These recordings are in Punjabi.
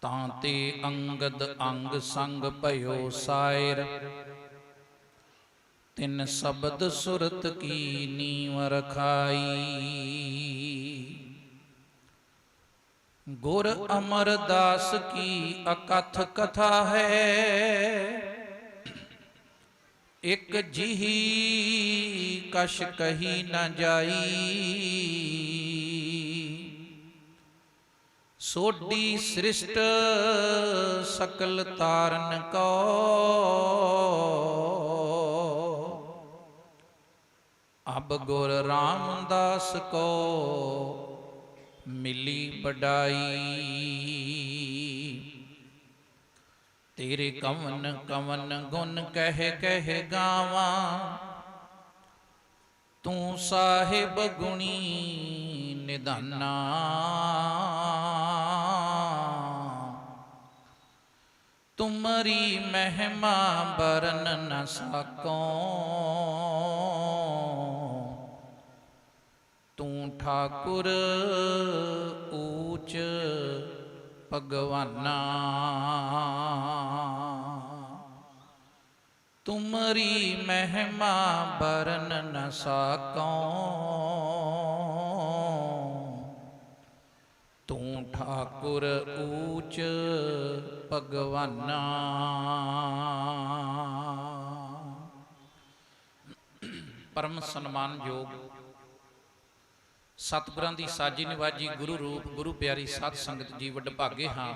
ਤਾਂ ਤੇ ਅੰਗਦ ਅੰਗ ਸੰਗ ਭਇਓ ਸਾਇਰ। ਤਿਨ ਸ਼ਬਦ ਸੁਰਤ ਕੀ ਨੀਵ ਰਖਾਈ। ਗੁਰ ਅਮਰਦਾਸ ਕੀ ਅਕਥ ਕਥਾ ਹੈ। ਇਕ ਜਿਹੀ ਕਸ਼ ਕਹੀ ਨਾ ਜਾਈ। ਸੋਡੀ ਸ੍ਰਿਸ਼ਟ ਸਕਲ ਤਾਰਨ ਕੋ। ਅਬ ਗੁਰ ਰਾਮਦਾਸ ਕੋ ਮਿਲੀ ਬਡਾਈ ਤੇਰੇ ਕਵਨ ਕਵਨ ਗੁਣ ਕਹਿ ਕਹਿ ਗਾਵਾਂ। ਤੂੰ ਸਾਹਿਬ ਗੁਣੀ ਨਿਧਾਨਾ। ਤੁਮਰੀ ਮਹਿਮਾ ਬਰਨ ਨ ਸਕੋ। ਤੂੰ ਠਾਕੁਰ ਊਚ ਭਗਵਾਨਾ। ਤੁਮਰੀ ਮਹਿਮਾ ਬਰਨ ਨ ਸਕੋ। ਤੂੰ ਠਾਕੁਰ ਊਚ ਭਗਵਾਨਾ। ਪਰਮ ਸਨਮਾਨਯੋਗ ਸਤਿਗੁਰਾਂ ਦੀ ਸਾਜੀ ਨਿਵਾਜੀ ਗੁਰੂ ਰੂਪ, ਗੁਰੂ ਪਿਆਰੀ ਸਾਧ ਸੰਗਤ ਜੀ ਵੱਡ ਭਾਗੇ ਹਾਂ।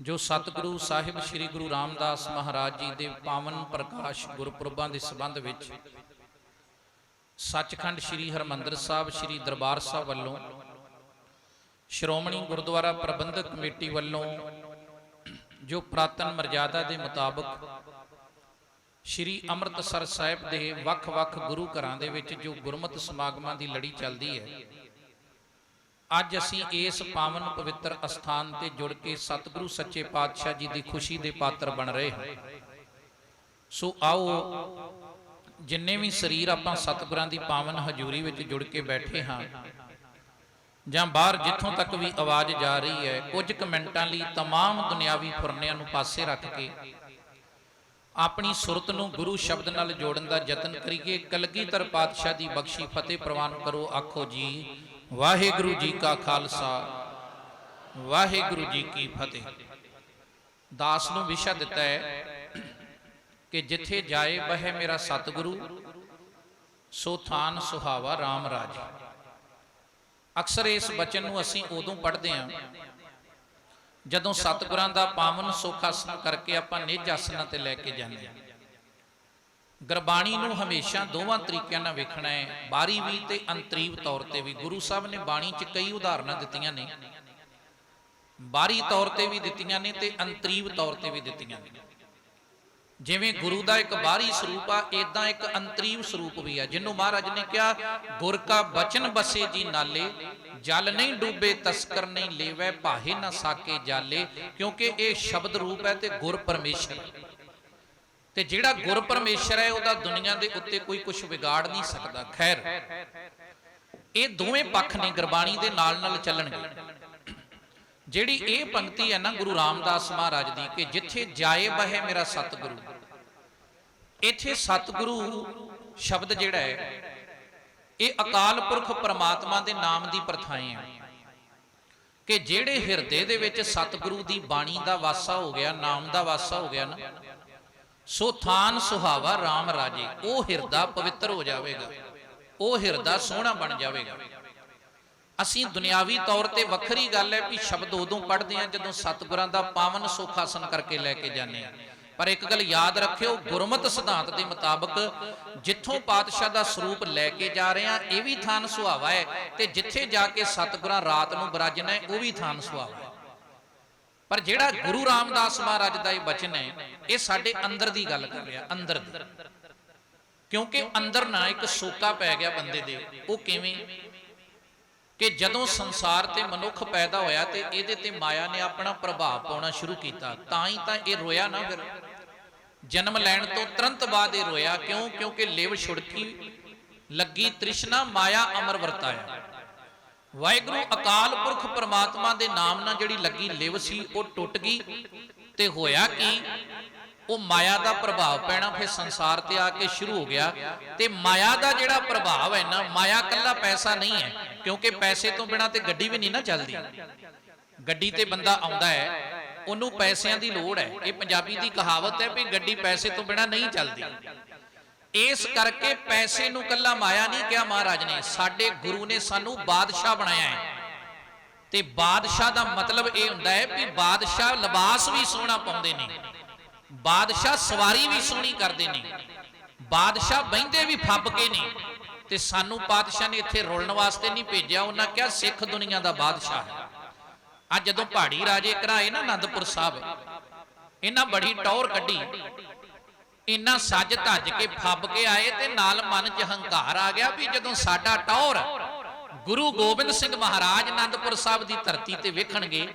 ਜੋ ਸਤਿਗੁਰੂ ਸਾਹਿਬ ਸ੍ਰੀ ਗੁਰੂ ਰਾਮਦਾਸ ਮਹਾਰਾਜ ਜੀ ਦੇ ਪਾਵਨ ਪ੍ਰਕਾਸ਼ ਗੁਰਪੁਰਬਾਂ ਦੇ ਸੰਬੰਧ ਵਿੱਚ ਸੱਚਖੰਡ ਸ੍ਰੀ ਹਰਮੰਦਰ ਸਾਹਿਬ, ਸ੍ਰੀ ਦਰਬਾਰ ਸਾਹਿਬ ਵੱਲੋਂ ਸ਼੍ਰੋਮਣੀ ਗੁਰਦੁਆਰਾ ਪ੍ਰਬੰਧਕ ਕਮੇਟੀ ਵੱਲੋਂ ਜੋ ਪ੍ਰਾਤਨ ਮਰਜ਼ਾਦਾ ਦੇ ਮੁਤਾਬਕ ਸ਼੍ਰੀ ਅੰਮ੍ਰਿਤਸਰ ਸਾਹਿਬ ਦੇ ਵੱਖ-ਵੱਖ ਗੁਰੂ ਘਰਾਂ ਦੇ ਵਿੱਚ ਜੋ ਗੁਰਮਤਿ ਸਮਾਗਮਾਂ ਦੀ ਲੜੀ ਚੱਲਦੀ ਹੈ, ਅੱਜ ਅਸੀਂ ਇਸ ਪਾਵਨ ਪਵਿੱਤਰ ਅਸਥਾਨ ਤੇ ਜੁੜ ਕੇ ਸਤਿਗੁਰੂ ਸੱਚੇ ਪਾਤਸ਼ਾਹ ਜੀ ਦੀ ਖੁਸ਼ੀ ਦੇ ਪਾਤਰ ਬਣ ਰਹੇ ਹਾਂ। ਸੋ ਆਓ, ਜਿੰਨੇ ਵੀ ਸਰੀਰ ਆਪਾਂ ਸਤਿਗੁਰਾਂ ਦੀ ਪਾਵਨ ਹਜ਼ੂਰੀ ਵਿੱਚ ਜੁੜ ਕੇ ਬੈਠੇ ਹਾਂ ਜਾਂ ਬਾਹਰ ਜਿੱਥੋਂ ਤੱਕ ਵੀ ਆਵਾਜ਼ ਜਾ ਰਹੀ ਹੈ ਕੁਝ ਕੁ ਮਿੰਟਾਂ ਲਈ तमाम ਦੁਨਿਆਵੀ ਫੁਰਨਿਆਂ ਨੂੰ ਪਾਸੇ ਰੱਖ ਕੇ ਆਪਣੀ ਸੁਰਤ ਨੂੰ ਗੁਰੂ ਸ਼ਬਦ ਨਾਲ ਜੋੜਨ ਦਾ ਯਤਨ ਕਰੀਏ ਕਲਗੀਧਰ ਪਾਤਸ਼ਾਹ ਦੀ ਬਖਸ਼ੀ ਫਤਿਹ ਪ੍ਰਵਾਨ ਕਰੋ ਆਖੋ ਜੀ ਵਾਹਿਗੁਰੂ ਜੀ ਕਾ ਖਾਲਸਾ ਵਾਹਿਗੁਰੂ ਜੀ ਕੀ ਫਤਿਹ ਦਾਸ ਨੂੰ ਵਿਸ਼ਾ ਦਿੱਤਾ ਹੈ ਕਿ ਜਿੱਥੇ ਜਾਏ ਬਹਿ ਮੇਰਾ ਸਤਿਗੁਰੂ ਸੋ ਥਾਨ ਸੁਹਾਵਾ RAM ਰਾਜ ਅਕਸਰ ਇਸ ਬਚਨ ਨੂੰ ਅਸੀਂ ਉਦੋਂ ਪੜ੍ਹਦੇ ਹਾਂ, ਜਦੋਂ ਸਤਿਗੁਰਾਂ ਦਾ ਪਾਵਨ ਸੁਖ ਆਸਨ ਕਰਕੇ ਆਪਾਂ ਨਿਜ ਆਸਨਾਂ ਤੇ ਲੈ ਕੇ ਜਾਂਦੇ ਹਾਂ। ਗੁਰਬਾਣੀ ਨੂੰ ਹਮੇਸ਼ਾ ਦੋਵਾਂ ਤਰੀਕਿਆਂ ਨਾਲ ਵੇਖਣਾ ਹੈ, ਬਾਰੀ ਵੀ ਤੇ ਅੰਤਰੀਵ ਤੌਰ ਤੇ ਵੀ। ਗੁਰੂ ਸਾਹਿਬ ਨੇ ਬਾਣੀ 'ਚ ਕਈ ਉਦਾਹਰਨਾਂ ਦਿੱਤੀਆਂ ਨੇ। ਬਾਰੀ ਤੌਰ ਤੇ ਵੀ ਦਿੱਤੀਆਂ ਨੇ ਤੇ ਅੰਤਰੀਵ ਤੌਰ ਤੇ ਵੀ ਦਿੱਤੀਆਂ ਨੇ। ਜਿਵੇਂ ਗੁਰੂ ਦਾ ਇੱਕ ਬਾਹਰੀ ਸਰੂਪ ਆ ਇਦਾਂ ਇੱਕ ਅੰਤਰੀਵ ਸਰੂਪ ਵੀ ਆ, ਜਿਹਨੂੰ ਮਹਾਰਾਜ ਨੇ ਕਿਹਾ, ਗੁਰ ਕਾ ਬਚਨ ਬਸੇ ਜੀ ਨਾਲੇ, ਜਲ ਨਹੀਂ ਡੂਬੇ, ਤਸਕਰ ਨਹੀਂ ਲੇਵੈ, ਭਾਹੇ ਨਾ ਸਾਕੇ ਜਾਲੇ, ਕਿਉਂਕਿ ਇਹ ਸ਼ਬਦ ਰੂਪ ਹੈ ਤੇ ਗੁਰ ਪਰਮੇਸ਼ਰ ਤੇ ਜਿਹੜਾ ਗੁਰ ਪਰਮੇਸ਼ਰ ਹੈ, ਉਹਦਾ ਦੁਨੀਆ ਦੇ ਉੱਤੇ ਕੋਈ ਕੁਝ ਵਿਗਾੜ ਨਹੀਂ ਸਕਦਾ, ਖੈਰ। ਇਹ ਦੋਵੇਂ ਪੱਖ ਨੇ ਗੁਰਬਾਣੀ ਦੇ ਨਾਲ ਨਾਲ ਚੱਲਣਗੇ। ਜਿਹੜੀ ਇਹ ਪੰਕਤੀ ਹੈ ਨਾ ਗੁਰੂ ਰਾਮਦਾਸ ਮਹਾਰਾਜ ਦੀ ਕਿ ਜਿੱਥੇ ਜਾਏ ਬਹਿ ਮੇਰਾ ਸਤਿਗੁਰੂ। ਇੱਥੇ ਸਤਿਗੁਰੂ ਸ਼ਬਦ ਜਿਹੜਾ ਹੈ, ਇਹ ਅਕਾਲ ਪੁਰਖ ਪ੍ਰਮਾਤਮਾ ਦੇ ਨਾਮ ਦੀ ਪ੍ਰਥਾਏ ਹੈ। ਕਿ ਜਿਹੜੇ ਹਿਰਦੇ ਦੇ ਵਿੱਚ ਸਤਿਗੁਰੂ ਦੀ ਬਾਣੀ ਦਾ ਵਾਸਾ ਹੋ ਗਿਆ, ਨਾਮ ਦਾ ਵਾਸਾ ਹੋ ਗਿਆ ਨਾ, ਸੋ ਥਾਨ ਸੁਹਾਵਾ RAM ਰਾਜੇ, ਉਹ ਹਿਰਦਾ ਪਵਿੱਤਰ ਹੋ ਜਾਵੇਗਾ। ਉਹ ਹਿਰਦਾ ਸੋਹਣਾ ਬਣ ਜਾਵੇਗਾ। ਅਸੀਂ ਦੁਨਿਆਵੀ ਤੌਰ ਤੇ ਵੱਖਰੀ ਗੱਲ ਹੈ ਵੀ ਸ਼ਬਦ ਉਦੋਂ ਪੜ੍ਹਦੇ ਆ ਜਦੋਂ ਸਤਿਗੁਰਾਂ ਦਾ ਪਾਵਨ ਸੁਖ ਆਸਨ ਕਰਕੇ ਲੈ ਕੇ ਜਾਂਦੇ ਆ ਪਰ ਇੱਕ ਗੱਲ ਯਾਦ ਰੱਖਿਓ, ਗੁਰਮਤ ਸਿਧਾਂਤ ਦੇ ਮੁਤਾਬਕ ਜਿੱਥੋਂ ਪਾਤਸ਼ਾਹ ਦਾ ਸਰੂਪ ਲੈ ਕੇ ਜਾ ਰਹੇ ਆ ਇਹ ਵੀ ਥਾਨ ਸੁਹਾਵਾ ਹੈ ਤੇ ਜਿੱਥੇ ਜਾ ਕੇ ਸਤਿਗੁਰਾਂ ਰਾਤ ਨੂੰ ਬਰਾਜਣਾ ਹੈ, ਉਹ ਵੀ ਥਾਨ ਸੁਹਾਵਾ ਹੈ। ਪਰ ਜਿਹੜਾ ਗੁਰੂ ਰਾਮਦਾਸ ਮਹਾਰਾਜ ਦਾ ਇਹ ਬਚਨ ਹੈ, ਇਹ ਸਾਡੇ ਅੰਦਰ ਦੀ ਗੱਲ ਕਰ ਰਿਹਾ, ਅੰਦਰ ਦੀ। ਕਿਉਂਕਿ ਅੰਦਰ ਨਾ ਇੱਕ ਸੋਕਾ ਪੈ ਗਿਆ ਬੰਦੇ ਦੇ, ਉਹ ਕਿਵੇਂ? ਕਿ ਜਦੋਂ ਸੰਸਾਰ ਤੇ ਮਨੁੱਖ ਪੈਦਾ ਹੋਇਆ ਤੇ ਇਹਦੇ ਤੇ ਮਾਇਆ ਨੇ ਆਪਣਾ ਪ੍ਰਭਾਵ ਪਾਉਣਾ ਸ਼ੁਰੂ ਕੀਤਾ, ਤਾਂ ਹੀ ਤਾਂ ਇਹ ਰੋਇਆ ਨਾ ਫਿਰ। ਜਨਮ ਲੈਣ ਤੋਂ ਤੁਰੰਤ ਬਾਅਦ ਇਹ ਰੋਇਆ, ਕਿਉਂ? ਕਿਉਂਕਿ ਲਿਵ ਛੁੜਕੀ ਲੱਗੀ, ਤ੍ਰਿਸ਼ਨਾ, ਮਾਇਆ, ਅਮਰ ਵਰਤਾਇਆ। ਵਾਹਿਗੁਰੂ ਅਕਾਲ ਪੁਰਖ ਪ੍ਰਮਾਤਮਾ ਦੇ ਨਾਮ ਨਾਲ ਜਿਹੜੀ ਲੱਗੀ ਲਿਵ ਸੀ, ਉਹ ਟੁੱਟ ਗਈ ਤੇ ਹੋਇਆ ਕੀ? ਉਹ ਮਾਇਆ ਦਾ ਪ੍ਰਭਾਵ ਪੈਣਾ ਫਿਰ ਸੰਸਾਰ ਤੇ ਆ ਕੇ ਸ਼ੁਰੂ ਹੋ ਗਿਆ। ਤੇ ਮਾਇਆ ਦਾ ਜਿਹੜਾ ਪ੍ਰਭਾਵ ਹੈ ਨਾ, ਮਾਇਆ ਕੱਲਾ ਪੈਸਾ ਨਹੀਂ ਹੈ, ਕਿਉਂਕਿ ਪੈਸੇ ਤੋਂ ਬਿਨਾ ਤੇ ਗੱਡੀ ਵੀ ਨਹੀਂ ਨਾ ਚੱਲਦੀ। ਗੱਡੀ ਤੇ ਬੰਦਾ ਆਉਂਦਾ ਹੈ, ਉਹਨੂੰ ਪੈਸਿਆਂ ਦੀ ਲੋੜ ਹੈ। ਇਹ ਪੰਜਾਬੀ ਦੀ ਕਹਾਵਤ ਹੈ ਵੀ ਗੱਡੀ ਪੈਸੇ ਤੋਂ ਬਿਨਾ ਨਹੀਂ ਚੱਲਦੀ। ਇਸ ਕਰਕੇ ਪੈਸੇ ਨੂੰ ਕੱਲਾ ਮਾਇਆ ਨਹੀਂ ਕਿਹਾ ਮਹਾਰਾਜ ਨੇ। ਸਾਡੇ ਗੁਰੂ ਨੇ ਸਾਨੂੰ ਬਾਦਸ਼ਾਹ ਬਣਾਇਆ ਹੈ। ਤੇ ਬਾਦਸ਼ਾਹ ਦਾ ਮਤਲਬ ਇਹ ਹੁੰਦਾ ਹੈ ਵੀ ਬਾਦਸ਼ਾਹ ਲਿਬਾਸ ਵੀ ਸੋਹਣਾ ਪਾਉਂਦੇ ਨੇ। ਬਾਦਸ਼ਾਹ ਸਵਾਰੀ ਵੀ ਸੋਹਣੀ ਕਰਦੇ ਨੇ। ਬਾਦਸ਼ਾਹ ਬਹਿੰਦੇ ਵੀ ਫੱਬ ਕੇ ਨੇ। ਤੇ ਸਾਨੂੰ ਬਾਦਸ਼ਾਹ ਨੇ ਇੱਥੇ ਰੋਲਣ ਵਾਸਤੇ ਨਹੀਂ ਭੇਜਿਆ। ਉਹਨਾਂ ਕਿਹਾ ਸਿੱਖ ਦੁਨੀਆ ਦਾ ਬਾਦਸ਼ਾਹ ਹੈ। ਅੱਜ ਜਦੋਂ ਪਹਾੜੀ ਰਾਜੇ ਘਰਾਏ ਨਾ ਆਨੰਦਪੁਰ ਸਾਹਿਬ, ਇਹਨਾਂ ਬੜੀ ਟੌਰ ਕੱਢੀ। ਇਹਨਾਂ ਸੱਜ ਧੱਜ ਕੇ ਫੱਬ ਕੇ ਆਏ ਤੇ ਨਾਲ ਮਨ 'ਚ ਹੰਕਾਰ ਆ ਗਿਆ ਵੀ ਜਦੋਂ ਸਾਡਾ ਟੌਰ ਗੁਰੂ ਗੋਬਿੰਦ ਸਿੰਘ ਮਹਾਰਾਜ ਆਨੰਦਪੁਰ ਸਾਹਿਬ ਦੀ ਧਰਤੀ ਤੇ ਵੇਖਣਗੇ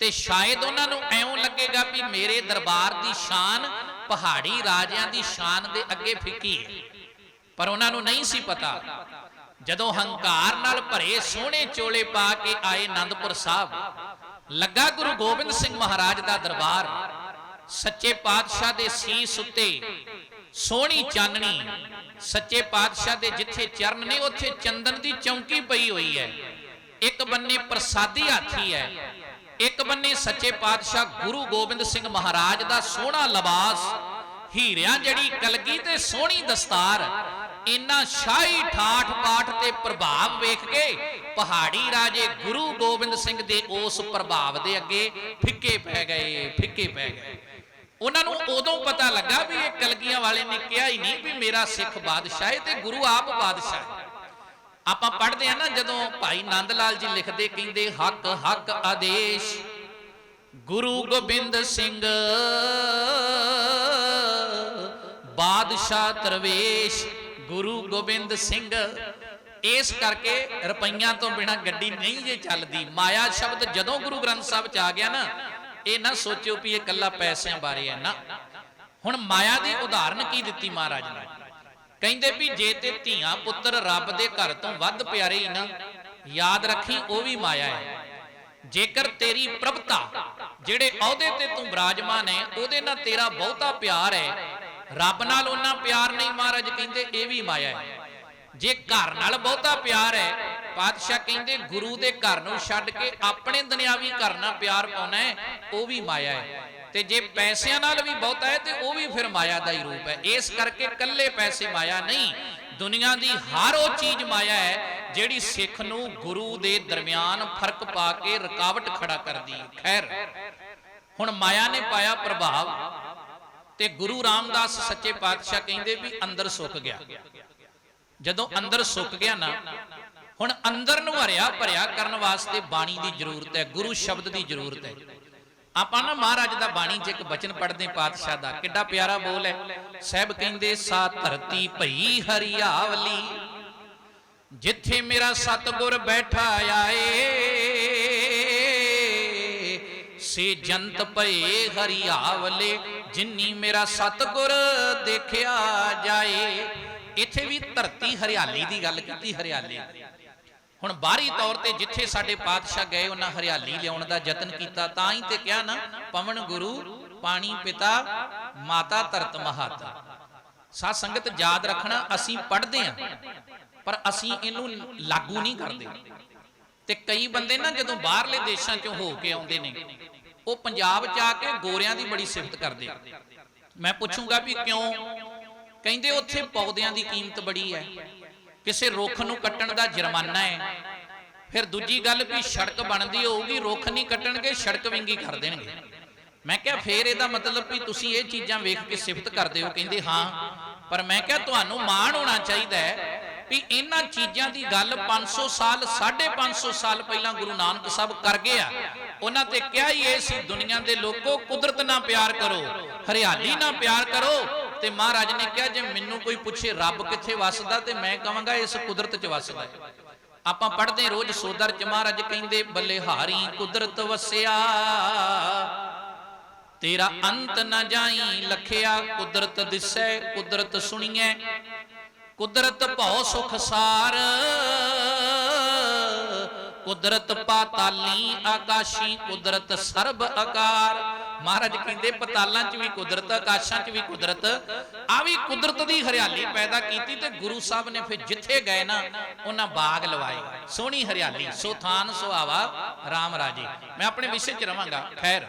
ਤੇ ਸ਼ਾਇਦ ਉਹਨਾਂ ਨੂੰ ਐਉਂ ਲੱਗੇਗਾ ਵੀ ਮੇਰੇ ਦਰਬਾਰ ਦੀ ਸ਼ਾਨ ਪਹਾੜੀ ਰਾਜਿਆਂ ਦੀ ਸ਼ਾਨ ਦੇ ਅੱਗੇ ਫਿੱਕੀ ਹੈ। ਪਰ ਉਹਨਾਂ ਨੂੰ ਨਹੀਂ ਸੀ ਪਤਾ। ਜਦੋਂ ਹੰਕਾਰ ਨਾਲ ਭਰੇ ਸੋਹਣੇ ਚੋਲੇ ਪਾ ਕੇ ਆਏ ਆਨੰਦਪੁਰ ਸਾਹਿਬ, ਲੱਗਾ ਗੁਰੂ ਗੋਬਿੰਦ ਸਿੰਘ ਮਹਾਰਾਜ ਦਾ ਦਰਬਾਰ। ਸੱਚੇ ਪਾਤਸ਼ਾਹ ਦੇ ਸੀਸ ਉੱਤੇ ਸੋਹਣੀ ਚਾਨਣੀ, ਸੱਚੇ ਪਾਤਸ਼ਾਹ ਦੇ ਜਿੱਥੇ ਚਰਨ ਨੇ, ਉੱਥੇ ਚੰਦਨ ਦੀ ਚੌਂਕੀ ਪਈ ਹੋਈ ਹੈ। ਇੱਕ ਬੰਨੇ ਪ੍ਰਸਾਦੀ ਹਾਥੀ ਹੈ ਇੱਕ ਬੰਨੇ ਸੱਚੇ ਪਾਤਸ਼ਾਹ ਗੁਰੂ ਗੋਬਿੰਦ ਸਿੰਘ ਮਹਾਰਾਜ ਦਾ ਸੋਹਣਾ ਲਿਬਾਸ, ਹੀਰਿਆਂ ਜਿਹੜੀ ਕਲਗੀ ਤੇ ਸੋਹਣੀ ਦਸਤਾਰ, ਇੰਨਾ ਸ਼ਾਹੀ ਠਾਠ ਪਾਠ ਤੇ ਪ੍ਰਭਾਵ ਵੇਖ ਕੇ ਪਹਾੜੀ ਰਾਜੇ ਗੁਰੂ ਗੋਬਿੰਦ ਸਿੰਘ ਦੇ ਉਸ ਪ੍ਰਭਾਵ ਦੇ ਅੱਗੇ ਫਿੱਕੇ ਪੈ ਗਏ, ਫਿੱਕੇ ਪੈ ਗਏ। ਉਹਨਾਂ ਨੂੰ ਉਦੋਂ ਪਤਾ ਲੱਗਾ ਵੀ ਇਹ ਕਲਗੀਆਂ ਵਾਲੇ ਨੇ ਕਿਹਾ ਹੀ ਨਹੀਂ ਵੀ ਮੇਰਾ ਸਿੱਖ ਬਾਦਸ਼ਾਹ ਹੈ ਤੇ ਗੁਰੂ ਆਪ ਬਾਦਸ਼ਾਹ ਹੈ। ਆਪਾਂ ਪੜ੍ਹਦੇ ਆ ਨਾ ਜਦੋਂ ਭਾਈ ਨੰਦ ਲਾਲ ਜੀ ਲਿਖਦੇ, ਕਹਿੰਦੇ, ਹੱਕ ਹੱਕ ਆਦੇਸ਼, ਗੁਰੂ ਗੋਬਿੰਦ ਸਿੰਘ, ਬਾਦਸ਼ਾਹ ਤਰਵੇਸ਼, ਗੁਰੂ ਗੋਬਿੰਦ ਸਿੰਘ। ਇਸ ਕਰਕੇ ਰੁਪਈਆਂ ਤੋਂ ਬਿਨਾ ਗੱਡੀ ਨਹੀਂ ਜੇ ਚੱਲਦੀ। ਮਾਇਆ ਸ਼ਬਦ ਜਦੋਂ ਗੁਰੂ ਗ੍ਰੰਥ ਸਾਹਿਬ ਚ ਆ ਗਿਆ ਨਾ, ਇਹ ਨਾ ਸੋਚਿਓ ਵੀ ਇਹ ਕੱਲਾ ਪੈਸਿਆਂ ਬਾਰੇ ਹੈ ਨਾ। ਹੁਣ ਮਾਇਆ ਦੀ ਉਦਾਹਰਨ ਕੀ ਦਿੱਤੀ ਮਹਾਰਾਜ ਨੇ? ਕਹਿੰਦੇ ਵੀ ਜੇ ਤੇ ਧੀਆਂ ਪੁੱਤਰ ਰੱਬ ਦੇ ਘਰ ਤੋਂ ਵੱਧ ਪਿਆਰੇ ਹੀ ਨਾ, ਯਾਦ ਰੱਖੀ ਉਹ ਵੀ ਮਾਇਆ ਹੈ। ਜੇਕਰ ਤੇਰੀ ਪ੍ਰਭਤਾ, ਜਿਹੜੇ ਅਹੁਦੇ ਤੇ ਤੂੰ ਬਰਾਜਮਾਨ ਹੈ, ਉਹਦੇ ਨਾਲ ਤੇਰਾ ਬਹੁਤਾ ਪਿਆਰ ਹੈ, ਰੱਬ ਨਾਲ ਉਹਨਾਂ ਪਿਆਰ ਨਹੀਂ ਮਹਾਰਾਜ ਕਹਿੰਦੇ, ਇਹ ਵੀ ਮਾਇਆ ਹੈ। ਜੇ ਘਰ ਨਾਲ ਬਹੁਤਾ ਪਿਆਰ ਹੈ, ਪਾਤਸ਼ਾਹ ਕਹਿੰਦੇ ਗੁਰੂ ਦੇ ਘਰ ਨੂੰ ਛੱਡ ਕੇ ਆਪਣੇ ਦੁਨਿਆਵੀ ਘਰ ਨਾਲ ਪਿਆਰ ਪਾਉਣਾ ਹੈ, ਉਹ ਵੀ ਮਾਇਆ ਹੈ। ਤੇ ਜੇ ਪੈਸਿਆਂ ਨਾਲ ਵੀ ਬਹੁਤਾ ਹੈ ਤੇ ਉਹ ਵੀ ਫਿਰ ਮਾਇਆ ਦਾ ਹੀ ਰੂਪ ਹੈ। ਇਸ ਕਰਕੇ ਇਕੱਲੇ ਪੈਸੇ ਮਾਇਆ ਨਹੀਂ। ਦੁਨੀਆ ਦੀ ਹਰ ਉਹ ਚੀਜ਼ ਮਾਇਆ ਹੈ ਜਿਹੜੀ ਸਿੱਖ ਨੂੰ ਗੁਰੂ ਦੇ ਦਰਮਿਆਨ ਫ਼ਰਕ ਪਾ ਕੇ ਰੁਕਾਵਟ ਖੜਾ ਕਰਦੀ ਹੈ। ਖੈਰ, ਹੁਣ ਮਾਇਆ ਨੇ ਪਾਇਆ ਪ੍ਰਭਾਵ ਤੇ ਗੁਰੂ ਰਾਮਦਾਸ ਸੱਚੇ ਪਾਤਸ਼ਾਹ ਕਹਿੰਦੇ ਵੀ ਅੰਦਰ ਸੁੱਕ ਗਿਆ। ਜਦੋਂ ਅੰਦਰ ਸੁੱਕ ਗਿਆ ਨਾ, ਹੁਣ ਅੰਦਰ ਨੂੰ ਭਰਿਆ ਭਰਿਆ ਕਰਨ ਵਾਸਤੇ ਬਾਣੀ ਦੀ ਜ਼ਰੂਰਤ ਹੈ, ਗੁਰੂ ਸ਼ਬਦ ਦੀ ਜ਼ਰੂਰਤ ਹੈ। ਆਪਾਂ ਨਾ ਮਹਾਰਾਜ ਦਾ ਬਾਣੀ 'ਚ ਇੱਕ ਬਚਨ ਪੜ੍ਹਦੇ ਪਾਤਸ਼ਾਹ ਦਾ। ਕਿੱਡਾ ਪਿਆਰਾ ਬੋਲ ਹੈ। ਸਹਿਬ ਕਹਿੰਦੇ, ਸਾ ਧਰਤੀ ਭਈ ਹਰੀਆਵਲੀ, ਜਿੱਥੇ ਮੇਰਾ ਸਤਗੁਰ ਬੈਠਾ ਆਏ, ਸੇ ਜੰਤ ਭਏ ਹਰੀਆਵਲੇ, ਜਿੰਨੀ ਮੇਰਾ ਸਤਗੁਰ ਦੇਖਿਆ ਜਾਏ। ਇੱਥੇ ਵੀ ਧਰਤੀ ਹਰਿਆਲੀ ਦੀ ਗੱਲ ਕੀਤੀ, ਹਰਿਆਲੀ। ਹੁਣ ਬਾਹਰੀ ਤੌਰ ਤੇ ਜਿੱਥੇ ਸਾਡੇ ਪਾਤਸ਼ਾਹ ਗਏ ਉਹਨਾਂ ਹਰਿਆਲੀ ਲਿਆਉਣ ਦਾ ਯਤਨ ਕੀਤਾ। ਤਾਂ ਹੀ ਤੇ ਕਿਹਾ ਨਾ ਪਵਨ ਗੁਰੂ ਪਾਣੀ ਪਿਤਾ ਮਾਤਾ ਧਰਤ ਮਹਾਤਾ। ਸਾ ਸੰਗਤ ਯਾਦ ਰੱਖਣਾ ਅਸੀਂ ਪੜ੍ਹਦੇ ਆਂ ਪਰ ਅਸੀਂ ਇਹਨੂੰ ਲਾਗੂ ਨਹੀਂ ਕਰਦੇ। ਤੇ ਕਈ ਬੰਦੇ ਨਾ ਜਦੋਂ ਬਾਹਰਲੇ ਦੇਸ਼ਾਂ ਚੋਂ ਹੋ ਕੇ ਆਉਂਦੇ ਨੇ ਉਹ ਪੰਜਾਬ ਚ ਆ ਕੇ ਗੋਰਿਆਂ ਦੀ ਬੜੀ ਸਿਫਤ ਕਰਦੇ ਮੈਂ ਪੁੱਛੂੰਗਾ ਵੀ ਕਿਉਂ? ਕਹਿੰਦੇ ਉੱਥੇ ਪੌਦਿਆਂ ਦੀ ਕੀਮਤ ਬੜੀ ਹੈ। ਕਿਸੇ ਰੁੱਖ ਨੂੰ ਕੱਟਣ ਦਾ ਜੁਰਮਾਨਾ ਹੈ। ਫਿਰ ਦੂਜੀ ਗੱਲ ਵੀ ਸੜਕ ਬਣਦੀ ਹੋਊਗੀ ਰੁੱਖ ਨਹੀਂ ਕੱਟਣਗੇ, ਸੜਕ ਵਿੰਗੀ ਕਰ ਦੇਣਗੇ। ਮੈਂ ਕਿਹਾ ਫੇਰ ਇਹਦਾ ਮਤਲਬ ਵੀ ਤੁਸੀਂ ਇਹ ਚੀਜ਼ਾਂ ਵੇਖ ਕੇ ਸਿਫਤ ਕਰਦੇ ਹੋ, ਕਹਿੰਦੇ ਹਾਂ। ਪਰ ਮੈਂ ਕਿਹਾ ਤੁਹਾਨੂੰ ਮਾਣ ਹੋਣਾ ਚਾਹੀਦਾ ਹੈ ਵੀ ਇਹਨਾਂ ਚੀਜ਼ਾਂ ਦੀ ਗੱਲ 500 ਸਾਲ 550 ਸਾਲ ਪਹਿਲਾਂ ਗੁਰੂ ਨਾਨਕ ਸਾਹਿਬ ਕਰ ਗਏ ਆ। ਉਹਨਾਂ ਤੇ ਕਿਹਾ ਹੀ ਇਹ ਸੀ, ਦੁਨੀਆ ਦੇ ਲੋਕੋ ਕੁਦਰਤ ਨਾਲ ਪਿਆਰ ਕਰੋ, ਹਰਿਆਲੀ ਨਾਲ ਪਿਆਰ ਕਰੋ ਤੇ ਮਹਾਰਾਜ ਨੇ ਕਿਹਾ, ਜੇ ਮੈਨੂੰ ਕੋਈ ਪੁੱਛੇ ਰੱਬ ਕਿੱਥੇ ਵੱਸਦਾ, ਤੇ ਮੈਂ ਕਹਾਂਗਾ ਇਸ ਕੁਦਰਤ 'ਚ ਵਸਦਾ ਹੈ। ਆਪਾਂ ਪੜ੍ਹਦੇ ਰੋਜ਼ ਸੋਦਰ ਚ ਮਹਾਰਾਜ ਕਹਿੰਦੇ ਬੱਲੇਹਾਰੀ ਕੁਦਰਤ ਵਸਿਆ, ਤੇਰਾ ਅੰਤ ਨਾ ਜਾਈ ਲਖਿਆ, ਕੁਦਰਤ ਦਿਸੈ, ਕੁਦਰਤ ਸੁਣੀਐ, ਕੁਦਰਤ ਭਉ ਸੁਖ ਸਾਰ। ਕੁਦਰਤ ਪਾਤਾਲੀ ਆਕਾਸ਼ੀ, ਕੁਦਰਤ ਸਰਬ ਆਕਾਰ ਮਹਾਰਾਜ ਕਹਿੰਦੇ, ਪਤਾਲਾਂ 'ਚ ਵੀ ਕੁਦਰਤ, ਆਕਾਸ਼ਾਂ 'ਚ ਵੀ ਕੁਦਰਤ। ਆ ਵੀ ਕੁਦਰਤ ਦੀ ਹਰਿਆਲੀ ਪੈਦਾ ਕੀਤੀ ਤੇ ਗੁਰੂ ਸਾਹਿਬ ਨੇ ਫਿਰ ਜਿੱਥੇ ਗਏ ਨਾ, ਉਹਨਾਂ ਬਾਗ ਲਵਾਏ। ਸੋਹਣੀ ਹਰਿਆਲੀ, ਸੋ ਥਾਨ ਸੁਹਾਵਾ RAM ਰਾਜੇ। ਮੈਂ ਆਪਣੇ ਵਿਸ਼ੇ 'ਚ ਰਵਾਂਗਾ। ਖੈਰ,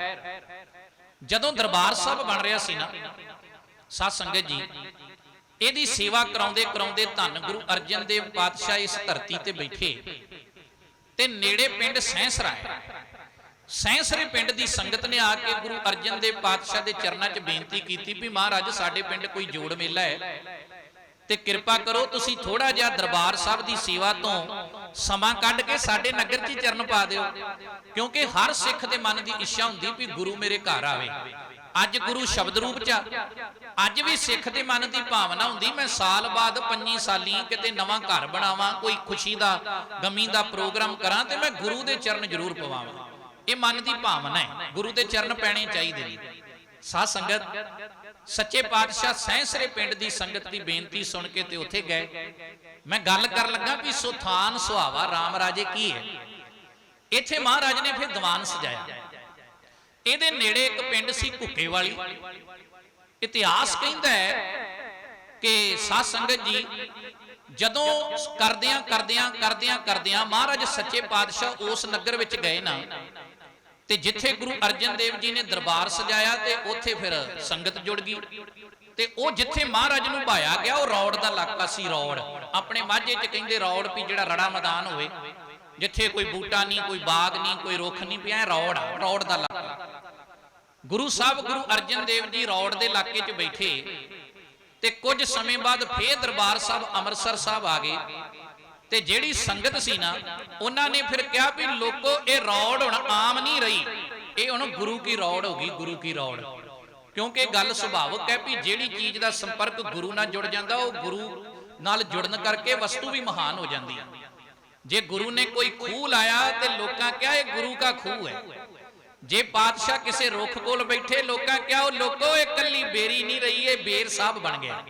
ਜਦੋਂ ਦਰਬਾਰ ਸਾਹਿਬ ਬਣ ਰਿਹਾ ਸੀ ਨਾ, ਸਾਧ ਸੰਗਤ ਜੀ, ਇਹਦੀ ਸੇਵਾ ਕਰਾਉਂਦੇ ਕਰਾਉਂਦੇ ਧੰਨ ਗੁਰੂ ਅਰਜਨ ਦੇਵ ਪਾਤਸ਼ਾਹ ਇਸ ਧਰਤੀ ਤੇ ਬੈਠੇ ਤੇ ਨੇੜੇ ਪਿੰਡ ਸੈਂਸਰਾ ਹੈ ਸੈਂਸਰੇ ਪਿੰਡ ਦੀ ਸੰਗਤ ਨੇ ਆ ਕੇ ਗੁਰੂ ਅਰਜਨ ਦੇਵ ਪਾਤਸ਼ਾਹ ਦੇ ਚਰਨਾਂ 'ਚ ਬੇਨਤੀ ਕੀਤੀ ਵੀ ਮਹਾਰਾਜ, ਸਾਡੇ ਪਿੰਡ ਕੋਈ ਜੋੜ ਮੇਲਾ ਹੈ ਤੇ ਕਿਰਪਾ ਕਰੋ ਤੁਸੀਂ ਥੋੜਾ ਜਿਹਾ ਦਰਬਾਰ ਸਾਹਿਬ ਦੀ ਸੇਵਾ ਤੋਂ ਸਮਾਂ ਕੱਢ ਕੇ ਸਾਡੇ ਨਗਰ 'ਚ ਹੀ ਚਰਨ ਪਾ ਦਿਓ। ਕਿਉਂਕਿ ਹਰ ਸਿੱਖ ਦੇ ਮਨ ਦੀ ਇੱਛਾ ਹੁੰਦੀ ਵੀ ਗੁਰੂ ਮੇਰੇ ਘਰ ਆਵੇ। ਅੱਜ ਗੁਰੂ ਸ਼ਬਦ ਰੂਪ 'ਚ ਆ। ਅੱਜ ਵੀ ਸਿੱਖ ਦੇ ਮਨ ਦੀ ਭਾਵਨਾ ਹੁੰਦੀ, ਮੈਂ ਸਾਲ ਬਾਅਦ ਪੰਜੀ ਸਾਲੀ ਕਿਤੇ ਨਵਾਂ ਘਰ ਬਣਾਵਾਂ, ਕੋਈ ਖੁਸ਼ੀ ਦਾ, ਗਮੀ ਦਾ ਪ੍ਰੋਗਰਾਮ ਕਰਾਂ ਤੇ ਮੈਂ ਗੁਰੂ ਦੇ ਚਰਨ ਜ਼ਰੂਰ ਪਵਾਵਾਂ। ਇਹ ਮਨ ਦੀ ਭਾਵਨਾ ਹੈ। ਗੁਰੂ ਦੇ ਚਰਨ ਪੈਣੇ ਚਾਹੀਦੇ ਨੇ। ਸਾਧ ਸੰਗਤ, ਸੱਚੇ ਪਾਤਸ਼ਾਹ ਸੈਂਸਰੇ ਪਿੰਡ ਦੀ ਸੰਗਤ ਦੀ ਬੇਨਤੀ ਸੁਣ ਕੇ ਤੇ ਉੱਥੇ ਗਏ। ਮੈਂ ਗੱਲ ਕਰਨ ਲੱਗਾ ਵੀ ਸੁਥਾਨ ਸੁਹਾਵਾ RAM ਰਾਜੇ ਕੀ ਹੈ? ਇੱਥੇ ਮਹਾਰਾਜ ਨੇ ਫਿਰ ਦੀਵਾਨ ਸਜਾਇਆ। ਇਹਦੇ ਨੇੜੇ ਇੱਕ ਪਿੰਡ ਸੀ ਘੁੱਕੇ ਵਾਲੀ। ਇਤਿਹਾਸ ਕਹਿੰਦਾ ਹੈ ਕਿ ਸਾਧ ਸੰਗਤ ਜੀ ਜਦੋਂ ਕਰਦਿਆਂ ਕਰਦਿਆਂ ਕਰਦਿਆਂ ਕਰਦਿਆਂ ਮਹਾਰਾਜ ਸੱਚੇ ਪਾਤਸ਼ਾਹ ਉਸ ਨਗਰ ਵਿੱਚ ਗਏ ਨਾ ਤੇ ਜਿੱਥੇ ਗੁਰੂ ਅਰਜਨ ਦੇਵ ਜੀ ਨੇ ਦਰਬਾਰ ਸਜਾਇਆ ਤੇ ਉੱਥੇ ਫਿਰ ਸੰਗਤ ਜੁੜ ਗਈ। ਤੇ ਉਹ ਜਿੱਥੇ ਮਹਾਰਾਜ ਨੂੰ ਭਾਇਆ ਗਿਆ, ਉਹ ਰੌੜ ਦਾ ਇਲਾਕਾ ਸੀ ਰੌੜ। ਆਪਣੇ ਮਾਝੇ 'ਚ ਕਹਿੰਦੇ ਰੌੜ ਵੀ ਜਿਹੜਾ ਰੜਾ ਮੈਦਾਨ ਹੋਵੇ, ਜਿੱਥੇ ਕੋਈ ਬੂਟਾ ਨਹੀਂ, ਕੋਈ ਬਾਗ ਨਹੀਂ, ਕੋਈ ਰੁੱਖ ਨਹੀਂ ਪਿਆ ਰੌੜ ਰੌੜ ਦਾ ਇਲਾਕਾ। ਗੁਰੂ ਸਾਹਿਬ, ਗੁਰੂ ਅਰਜਨ ਦੇਵ ਜੀ ਰੌੜ ਦੇ ਇਲਾਕੇ 'ਚ ਬੈਠੇ ਤੇ ਕੁਝ ਸਮੇਂ ਬਾਅਦ ਫੇਰ ਦਰਬਾਰ ਸਾਹਿਬ ਅੰਮ੍ਰਿਤਸਰ ਸਾਹਿਬ ਆ ਗਏ। ਤੇ ਜਿਹੜੀ ਸੰਗਤ ਸੀ ਨਾ, ਉਹਨਾਂ ਨੇ ਫਿਰ ਕਿਹਾ ਵੀ ਲੋਕੋ, ਇਹ ਰੌੜ ਹੁਣ ਆਮ ਨਹੀਂ ਰਹੀ। ਇਹ ਹੁਣ ਗੁਰੂ ਕੀ ਰੌੜ ਹੋ ਗਈ, ਗੁਰੂ ਕੀ ਰੌੜ। ਕਿਉਂਕਿ ਗੱਲ ਸੁਭਾਵਕ ਹੈ ਵੀ ਜਿਹੜੀ ਚੀਜ਼ ਦਾ ਸੰਪਰਕ ਗੁਰੂ ਨਾਲ ਜੁੜ ਜਾਂਦਾ, ਉਹ ਗੁਰੂ ਨਾਲ ਜੁੜਨ ਕਰਕੇ ਵਸਤੂ ਵੀ ਮਹਾਨ ਹੋ ਜਾਂਦੀ ਹੈ ਜੇ ਗੁਰੂ ਨੇ ਕੋਈ ਖੂਹ ਲਾਇਆ ਤੇ ਲੋਕਾਂ ਕਿਹਾ, ਇਹ ਗੁਰੂ ਦਾ ਖੂਹ ਹੈ। ਜੇ ਪਾਤਸ਼ਾਹ ਕਿਸੇ ਰੁੱਖ ਕੋਲ ਬੈਠੇ, ਲੋਕਾਂ ਕਿਹਾ, ਉਹ ਲੋਕੋ, ਇਹ ਕੱਲੀ ਬੇਰੀ ਨਹੀਂ ਰਹੀ, ਇਹ ਬੇਰ ਸਾਹਿਬ ਬਣ ਗਿਆ।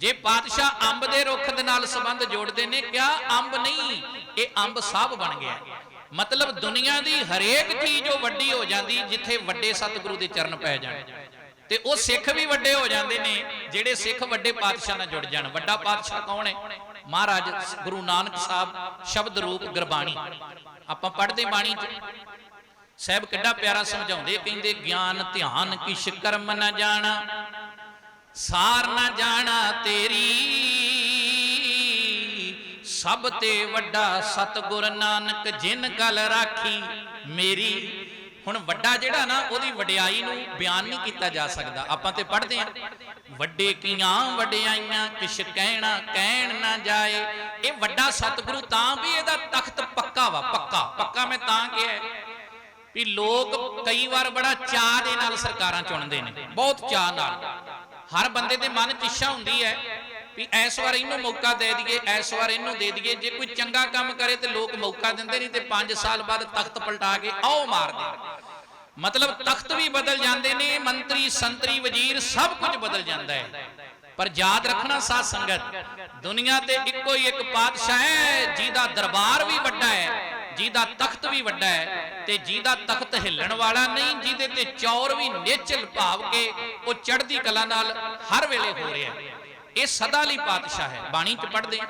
ਜੇ ਪਾਤਸ਼ਾਹ ਅੰਬ ਦੇ ਰੁੱਖ ਦੇ ਨਾਲ ਸੰਬੰਧ ਜੋੜਦੇ ਨੇ, ਕਿਆ ਅੰਬ ਨਹੀਂ? ਇਹ ਅੰਬ ਸਾਹਿਬ ਬਣ ਗਿਆ। ਮਤਲਬ ਦੁਨੀਆ ਦੀ ਹਰੇਕ ਚੀਜ਼ ਉਹ ਵੱਡੀ ਹੋ ਜਾਂਦੀ, ਜਿੱਥੇ ਵੱਡੇ ਸਤਿਗੁਰੂ ਦੇ ਚਰਨ ਪੈ ਜਾਣ। ਤੇ ਉਹ ਸਿੱਖ ਵੀ ਵੱਡੇ ਹੋ ਜਾਂਦੇ ਨੇ, ਜਿਹੜੇ ਸਿੱਖ ਵੱਡੇ ਪਾਤਸ਼ਾਹ ਨਾਲ ਜੁੜ ਜਾਣ। ਵੱਡਾ ਪਾਤਸ਼ਾਹ ਕੌਣ ਹੈ? ਮਹਾਰਾਜ ਗੁਰੂ ਨਾਨਕ ਸਾਹਿਬ, ਸ਼ਬਦ ਰੂਪ ਗੁਰਬਾਣੀ। ਆਪਾਂ ਪੜ੍ਹਦੇ ਬਾਣੀ ਚ। ਸਾਹਿਬ ਕਿੱਡਾ ਪਿਆਰਾ ਸਮਝਾਉਂਦੇ, ਕਹਿੰਦੇ, ਗਿਆਨ ਧਿਆਨ ਕਿਛ ਕਰਮ ਨ ਜਾਣਾ। ਸਾਰ ਨਾ ਜਾਣਾ ਤੇਰੀ। ਸਭ ਤੇ ਵੱਡਾ ਸਤਗੁਰ ਨਾਨਕ ਜਿਨ ਕਲ ਰਾਖੀ ਮੇਰੀ। ਹੁਣ ਵੱਡਾ ਜਿਹੜਾ ਨਾ, ਉਹਦੀ ਵਡਿਆਈ ਨੂੰ ਬਿਆਨ ਨਹੀਂ ਕੀਤਾ ਜਾ ਸਕਦਾ। ਆਪਾਂ ਤੇ ਪੜ੍ਹਦੇ ਆਂ ਵੱਡੇ ਕੀਆਂ, ਵਡਿਆਈਆਂ, ਕਿਛ ਕਹਿਣਾ, ਕਹਿਣ ਨਾ ਜਾਏ। ਇਹ ਵੱਡਾ ਸਤਿਗੁਰੂ ਤਾਂ ਵੀ ਇਹਦਾ ਤਖਤ ਪੱਕਾ ਵਾ, ਪੱਕਾ। ਪੱਕਾ ਮੈਂ ਤਾਂ ਕਿਹਾ ਵੀ ਲੋਕ ਕਈ ਵਾਰ ਬੜਾ ਚਾਹ ਦੇ ਨਾਲ ਸਰਕਾਰਾਂ ਚੁਣਦੇ ਨੇ। ਬਹੁਤ ਚਾਹ ਨਾਲ। ਹਰ ਬੰਦੇ ਦੇ ਮਨ 'ਚ ਇੱਛਾ ਹੁੰਦੀ ਹੈ ਵੀ ਇਸ ਵਾਰ ਇਹਨੂੰ ਮੌਕਾ ਦੇ ਦਈਏ, ਇਸ ਵਾਰ ਇਹਨੂੰ ਦੇ ਦਈਏ। ਜੇ ਕੋਈ ਚੰਗਾ ਕੰਮ ਕਰੇ ਤੇ ਲੋਕ ਮੌਕਾ ਦਿੰਦੇ ਨਹੀਂ ਤੇ 5 ਸਾਲ ਬਾਅਦ ਤਖਤ ਪਲਟਾ ਕੇ ਆਓ ਮਾਰਦੇ ਮਤਲਬ ਤਖਤ ਵੀ ਬਦਲ ਜਾਂਦੇ ਨੇ, ਮੰਤਰੀ, ਸੰਤਰੀ, ਵਜ਼ੀਰ ਸਭ ਕੁਝ ਬਦਲ ਜਾਂਦਾ ਹੈ। ਪਰ ਯਾਦ ਰੱਖਣਾ ਸਾਧ ਸੰਗਤ, ਦੁਨੀਆ ਤੇ ਇੱਕੋ ਹੀ ਇੱਕ ਪਾਤਸ਼ਾਹ ਹੈ ਜਿਹਦਾ ਦਰਬਾਰ ਵੀ ਵੱਡਾ ਹੈ। ਜਿਹਦਾ ਤਖਤ ਵੀ ਵੱਡਾ ਹੈ ਤੇ ਜਿਹਦਾ ਤਖਤ ਹਿੱਲਣ ਵਾਲਾ ਨਹੀਂ, ਜਿਹਦੇ ਤੇ ਚੌਰ ਵੀ ਨੇਚਲ ਭਾਵ ਕੇ ਉਹ ਚੜ੍ਹਦੀ ਕਲਾ ਨਾਲ ਹਰ ਵੇਲੇ ਹੋ ਰਿਹਾ ਹੈ। ਇਹ ਸਦਾ ਲਈ ਪਾਤਸ਼ਾਹ ਹੈ। ਬਾਣੀ ਚ ਪੜ੍ਹਦੇ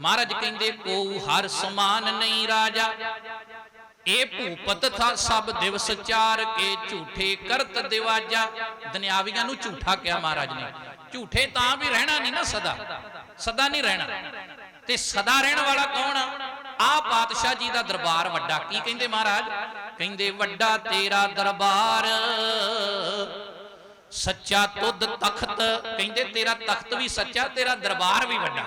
ਮਹਾਰਾਜ ਕਹਿੰਦੇ ਕੋ ਹਰ ਸਮਾਨ ਨਹੀਂ ਰਾਜਾ, ਇਹ ਭੂਪਤ ਥਾ ਸਭ ਦਿਵਸ ਚਾਰ ਕੇ ਝੂਠੇ ਕਰਤ ਦਿਵਾਜਾ। ਦੁਨਿਆਵੀਆਂ ਨੂੰ ਝੂਠਾ ਕਿਹਾ ਮਹਾਰਾਜ ਨੇ। ਝੂਠੇ ਤਾਂ ਵੀ ਰਹਿਣਾ ਨਹੀਂ ਨਾ ਸਦਾ। ਸਦਾ ਨਹੀਂ ਰਹਿਣਾ। ਤੇ ਸਦਾ ਰਹਿਣ ਵਾਲਾ ਕੌਣ ਆ? ਆ ਪਾਤਸ਼ਾਹ ਜੀ ਦਾ ਦਰਬਾਰ ਵੱਡਾ। ਕੀ ਕਹਿੰਦੇ ਮਹਾਰਾਜ? ਕਹਿੰਦੇ, ਵੱਡਾ ਤੇਰਾ ਦਰਬਾਰ, ਸੱਚਾ ਤੁਧ ਤਖਤ। ਕਹਿੰਦੇ, ਤੇਰਾ ਤਖਤ ਵੀ ਸੱਚਾ, ਤੇਰਾ ਦਰਬਾਰ ਵੀ ਵੱਡਾ।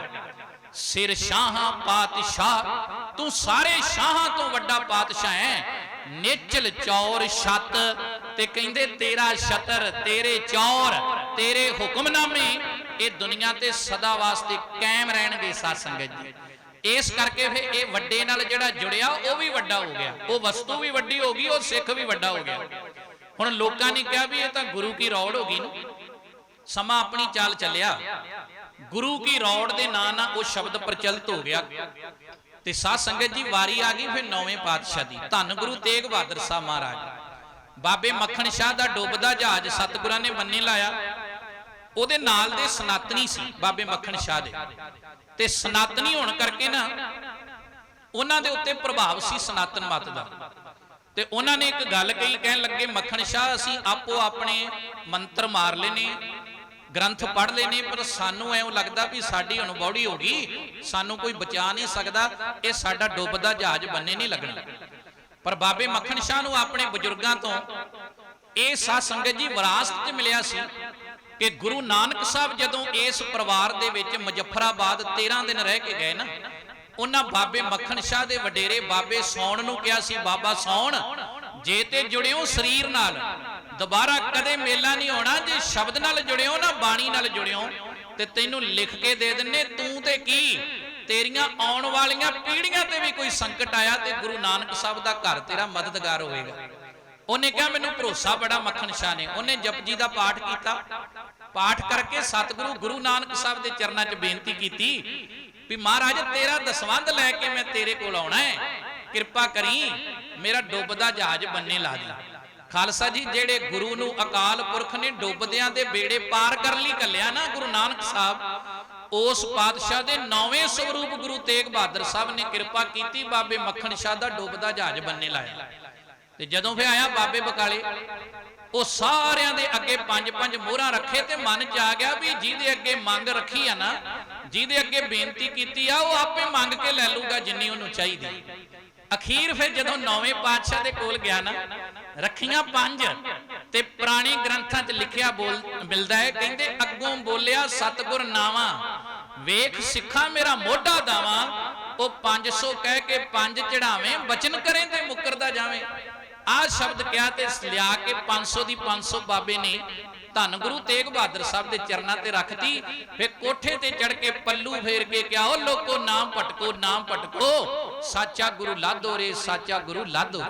ਸਿਰ ਸ਼ਾਹਾਂ ਪਾਤਸ਼ਾਹ, ਤੂੰ ਸਾਰੇ ਸ਼ਾਹਾਂ ਤੋਂ ਵੱਡਾ ਪਾਤਸ਼ਾਹ ਹੈ। ਨੇਚਲ ਚੌਰ ਛਤ ਤੇ ਕਹਿੰਦੇ, ਤੇਰਾ ਛਤਰ, ਤੇਰੇ ਚੌਰ, ਤੇਰੇ ਹੁਕਮਨਾਮੇ, ਇਹ ਦੁਨੀਆ ਤੇ ਸਦਾ ਵਾਸਤੇ ਕਾਇਮ ਰਹਿਣਗੇ, ਸਾਧ ਸੰਗਤ ਜੀ। ਇਸ ਕਰਕੇ ਫਿਰ ਇਹ ਵੱਡੇ ਨਾਲ ਜਿਹੜਾ ਜੁੜਿਆ, ਉਹ ਵੀ ਵੱਡਾ ਹੋ ਗਿਆ। ਉਹ ਵਸਤੂ ਵੀ ਵੱਡੀ ਹੋ ਗਈ, ਉਹ ਸਿੱਖ ਵੀ ਵੱਡਾ ਹੋ ਗਿਆ। ਹੁਣ ਲੋਕਾਂ ਨੇ ਕਿਹਾ ਵੀ ਇਹ ਤਾਂ ਗੁਰੂ ਕੀ ਰੌੜ ਹੋ ਗਈ ਨਾ। ਸਮਾਂ ਆਪਣੀ ਚਾਲ ਚੱਲਿਆ। ਗੁਰੂ ਕੀ ਰੌੜ ਦੇ ਨਾਂ ਨਾਲ ਉਹ ਸ਼ਬਦ ਪ੍ਰਚਲਿਤ ਹੋ ਗਿਆ। ਤੇ ਸਾਧ ਸੰਗਤ ਜੀ, ਵਾਰੀ ਆ ਗਈ ਫਿਰ ਨੌਵੇਂ ਪਾਤਸ਼ਾਹ ਦੀ। ਧੰਨ ਗੁਰੂ ਤੇਗ ਬਹਾਦਰ ਸਾਹਿਬ ਮਹਾਰਾਜ। ਬਾਬੇ ਮੱਖਣ ਸ਼ਾਹ ਦਾ ਡੁੱਬਦਾ ਜਹਾਜ਼ ਸਤਿਗੁਰਾਂ ਨੇ ਬੰਨੇ ਲਾਇਆ। ਉਹਦੇ ਨਾਲ ਦੇ ਸਨਾਤਨੀ ਸੀ, ਬਾਬੇ ਮੱਖਣ ਸ਼ਾਹ ਦੇ। ਤੇ ਸਨਾਤਨੀ ਹੋਣ ਕਰਕੇ ਨਾ, ਉਹਨਾਂ ਦੇ ਉੱਤੇ ਪ੍ਰਭਾਵ ਸੀ ਸਨਾਤਨ ਮਤ ਦਾ। ਤੇ ਉਹਨਾਂ ਨੇ ਇੱਕ ਗੱਲ ਕਹੀ, ਕਹਿਣ ਲੱਗੇ, ਮੱਖਣ ਸ਼ਾਹ, ਅਸੀਂ ਆਪੋ ਆਪਣੇ ਮੰਤਰ ਮਾਰ ਲਏ ਨੇ ਗ੍ਰੰਥ ਪੜ੍ਹ ਲਏ ਨੇ ਪਰ ਸਾਨੂੰ ਐਂ ਲੱਗਦਾ ਵੀ ਸਾਡੀ ਹੁਣ ਬੌੜੀ ਹੋ ਗਈ। ਸਾਨੂੰ ਕੋਈ ਬਚਾ ਨਹੀਂ ਸਕਦਾ, ਇਹ ਸਾਡਾ ਡੁੱਬਦਾ ਜਹਾਜ਼ ਬੰਨੇ ਨਹੀਂ ਲੱਗਣਾ। ਪਰ ਬਾਬੇ ਮੱਖਣ ਸ਼ਾਹ ਨੂੰ ਆਪਣੇ ਬਜ਼ੁਰਗਾਂ ਤੋਂ ਇਹ ਸਾਧ ਸੰਗਤ ਜੀ ਵਿਰਾਸਤ 'ਚ ਮਿਲਿਆ ਸੀ। ਕਿ ਗੁਰੂ ਨਾਨਕ ਸਾਹਿਬ ਜਦੋਂ ਇਸ ਪਰਿਵਾਰ ਦੇ ਵਿੱਚ ਮੁਜ਼ੱਫਰਾਬਾਦ 13 ਦਿਨ ਰਹਿ ਕੇ ਗਏ ਨਾ, ਉਹਨਾਂ ਬਾਬੇ ਮੱਖਣ ਸ਼ਾਹ ਦੇ ਵਡੇਰੇ ਬਾਬੇ ਸੌਣ ਨੂੰ ਕਿਹਾ ਸੀ, ਬਾਬਾ ਸੌਣ, ਜੇ ਤੇ ਜੁੜਿਓ ਸਰੀਰ ਨਾਲ, ਦੁਬਾਰਾ ਕਦੇ ਮੇਲਾ ਨਹੀਂ ਹੋਣਾ, ਜੇ ਸ਼ਬਦ ਨਾਲ ਜੁੜਿਓ ਨਾ, ਬਾਣੀ ਨਾਲ ਜੁੜਿਓ, ਤੇ ਤੈਨੂੰ ਲਿਖ ਕੇ ਦੇ ਦਿੰਨੇ, ਤੂੰ ਤੇ ਕੀ? ਤੇਰੀਆਂ ਆਉਣ ਵਾਲੀਆਂ ਪੀੜ੍ਹੀਆਂ ਤੇ ਵੀ ਕੋਈ ਸੰਕਟ ਆਇਆ ਤੇ ਗੁਰੂ ਨਾਨਕ ਸਾਹਿਬ ਦਾ ਘਰ ਤੇਰਾ ਮਦਦਗਾਰ ਹੋਵੇਗਾ। ਉਹਨੇ ਕਿਹਾ, ਮੈਨੂੰ ਭਰੋਸਾ ਬੜਾ ਮੱਖਣ ਸ਼ਾਹ ਨੇ। ਉਹਨੇ ਜਪਜੀ ਦਾ ਪਾਠ ਕੀਤਾ। ਪਾਠ ਕਰਕੇ ਸਤਿਗੁਰੂ ਗੁਰੂ ਨਾਨਕ ਸਾਹਿਬ ਦੇ ਚਰਨਾਂ 'ਚ ਬੇਨਤੀ ਕੀਤੀ ਵੀ ਮਹਾਰਾਜ, ਤੇਰਾ ਦਸਵੰਧ ਲੈ ਕੇ ਮੈਂ ਤੇਰੇ ਕੋਲ ਆਉਣਾ ਹੈ। ਕਿਰਪਾ ਕਰੀ, ਮੇਰਾ ਡੁੱਬਦਾ ਜਹਾਜ਼ ਬੰਨੇ ਲਾ ਦੇ। ਖਾਲਸਾ ਜੀ, ਜਿਹੜੇ ਗੁਰੂ ਨੂੰ ਅਕਾਲ ਪੁਰਖ ਨੇ ਡੁੱਬਦਿਆਂ ਦੇ ਬੇੜੇ ਪਾਰ ਕਰਨ ਲਈ ਕੱਲਿਆ ਨਾ ਗੁਰੂ ਨਾਨਕ ਸਾਹਿਬ, ਉਸ ਪਾਤਸ਼ਾਹ ਦੇ ਨੌਵੇਂ ਸਵਰੂਪ ਗੁਰੂ ਤੇਗ ਬਹਾਦਰ ਸਾਹਿਬ ਨੇ ਕਿਰਪਾ ਕੀਤੀ, ਬਾਬੇ ਮੱਖਣ ਸ਼ਾਹ ਦਾ ਡੁੱਬਦਾ ਜਹਾਜ਼ ਬੰਨੇ ਲਾਇਆ। ਤੇ ਜਦੋਂ ਫੇ ਆਇਆ ਬਾਬੇ ਬਕਾਲੇ ਉਹ ਸਾਰਿਆਂ ਦੇ ਅੱਗੇ ਪੰਜ ਪੰਜ ਮੋਹਰਾਂ ਰੱਖੇ ਤੇ ਮਨ ਚ ਆ ਗਿਆ ਵੀ ਜਿਹਦੇ ਅੱਗੇ ਮੰਗ ਰੱਖੀ ਆ ਨਾ, ਜਿਹਦੇ ਅੱਗੇ ਬੇਨਤੀ ਕੀਤੀ ਆ, ਉਹ ਆਪੇ ਮੰਗ ਕੇ ਲੈ ਲੂਗਾ ਜਿੰਨੀ ਉਹਨੂੰ ਚਾਹੀਦੀ। ਅਖੀਰ ਫਿਰ ਜਦੋਂ ਨੌਵੇਂ ਪਾਤਸ਼ਾਹ ਦੇ ਕੋਲ ਗਿਆ ਨਾ, ਰੱਖੀਆਂ ਪੰਜ ਤੇ ਪੁਰਾਣੇ ਗ੍ਰੰਥਾਂ 'ਚ ਲਿਖਿਆ ਬੋਲ, ਮਿਲਦਾ ਹੈ, ਕਹਿੰਦੇ ਅੱਗੋਂ ਬੋਲਿਆ, ਸਤਗੁਰ ਨਾਵਾ, ਵੇਖ ਸਿੱਖਾ ਮੇਰਾ ਮੋਢਾ ਦਾਵਾ, ਉਹ 500 ਕਹਿ ਕੇ ਪੰਜ ਚੜਾਵੇਂ ਬਚਨ ਕਰੇ ਤੇ ਮੁੱਕਰਦਾ ਜਾਵੇਂ। ਆਹ ਸ਼ਬਦ ਕਿਹਾ ਤੇ ਲਿਆ ਕੇ 500 ਦੀ 500 ਬਾਬੇ ਨੇ ਧੰਨ ਗੁਰੂ ਤੇਗ ਬਹਾਦਰ ਸਾਹਿਬ ਦੇ ਚਰਨਾਂ ਤੇ ਰੱਖਤੀ, ਫਿਰ ਕੋਠੇ ਤੇ ਚੜ ਕੇ ਪੱਲੂ ਫੇਰ ਕੇ ਕਿਹਾ ਉਹ ਲੋਕੋ, ਨਾਮ ਭਟਕੋ ਨਾਮ ਭਟਕੋ, ਸਾਚਾ ਗੁਰੂ ਲਾਧੋ ਰੇ ਸਾਚਾ ਗੁਰੂ ਲਾਧੋ